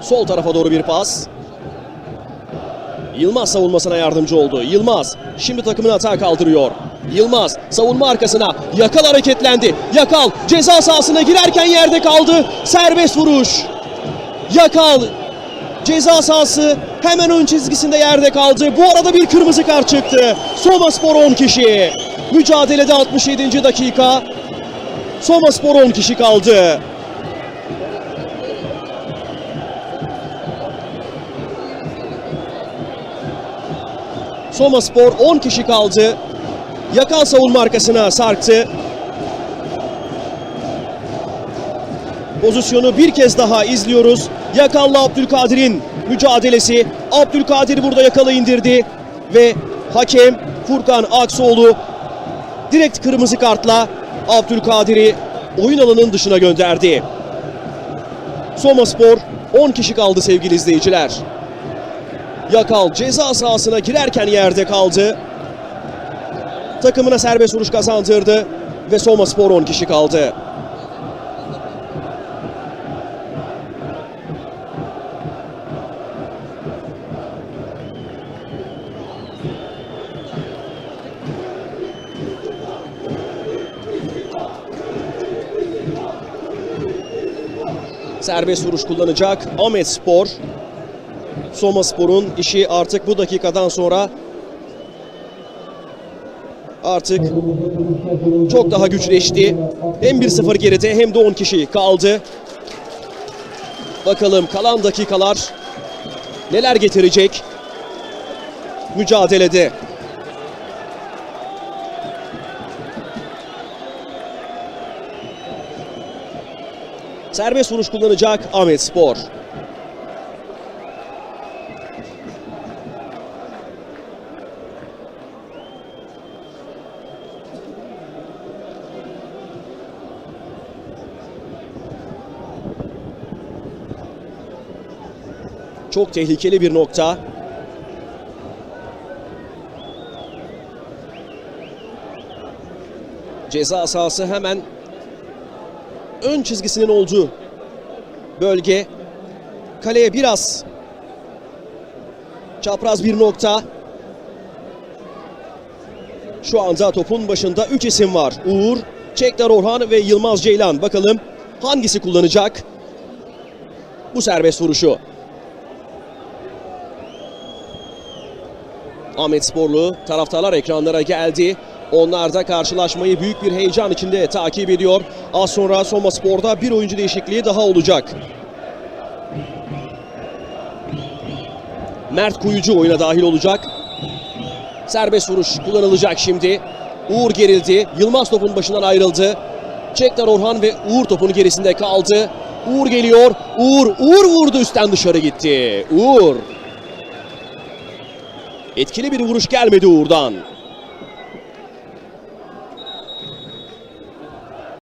Sol tarafa doğru bir pas. Yılmaz savunmasına yardımcı oldu. Yılmaz şimdi takımını atağa kaldırıyor. Yılmaz savunma arkasına. Yakal hareketlendi. Yakal ceza sahasına girerken yerde kaldı. Serbest vuruş. Yakal ceza sahası hemen ön çizgisinde yerde kaldı. Bu arada bir kırmızı kart çıktı. Soma Spor 10 kişi. Mücadelede 67. dakika. Soma Spor 10 kişi kaldı. Soma Spor 10 kişi kaldı. Yakal savunma arkasına sarktı. Pozisyonu bir kez daha izliyoruz. Yakal'la Abdülkadir'in mücadelesi. Abdülkadir burada Yakal'ı indirdi. Ve hakem Furkan Aksoğlu direkt kırmızı kartla Abdülkadir'i oyun alanının dışına gönderdi. Soma Spor 10 kişi kaldı sevgili izleyiciler. Yakal ceza sahasına girerken yerde kaldı. Takımına serbest vuruş kazandırdı ve Soma Spor 10 kişi kaldı. Serbest vuruş kullanacak Ahmet Spor. Soma Spor'un işi artık bu dakikadan sonra artık çok daha güçleşti. Hem 1-0 geride hem de 10 kişi kaldı. Bakalım kalan dakikalar neler getirecek mücadelede. Serbest vuruş kullanacak Ahmet Spor. Çok tehlikeli bir nokta. Ceza sahası hemen ön çizgisinin olduğu bölge. Kaleye biraz çapraz bir nokta. Şu anda topun başında 3 isim var. Uğur, Çekler Orhan ve Yılmaz Ceylan. Bakalım hangisi kullanacak bu serbest vuruşu? Ahmet Sporlu taraftarlar ekranlara geldi. Onlar da karşılaşmayı büyük bir heyecan içinde takip ediyor. Az sonra Soma Spor'da bir oyuncu değişikliği daha olacak. Mert Kuyucu oyuna dahil olacak. Serbest vuruş kullanılacak şimdi. Uğur gerildi. Yılmaz topun başından ayrıldı. Çekler Orhan ve Uğur topun gerisinde kaldı. Uğur geliyor. Uğur, Uğur vurdu üstten dışarı gitti. Uğur. Etkili bir vuruş gelmedi Uğur'dan.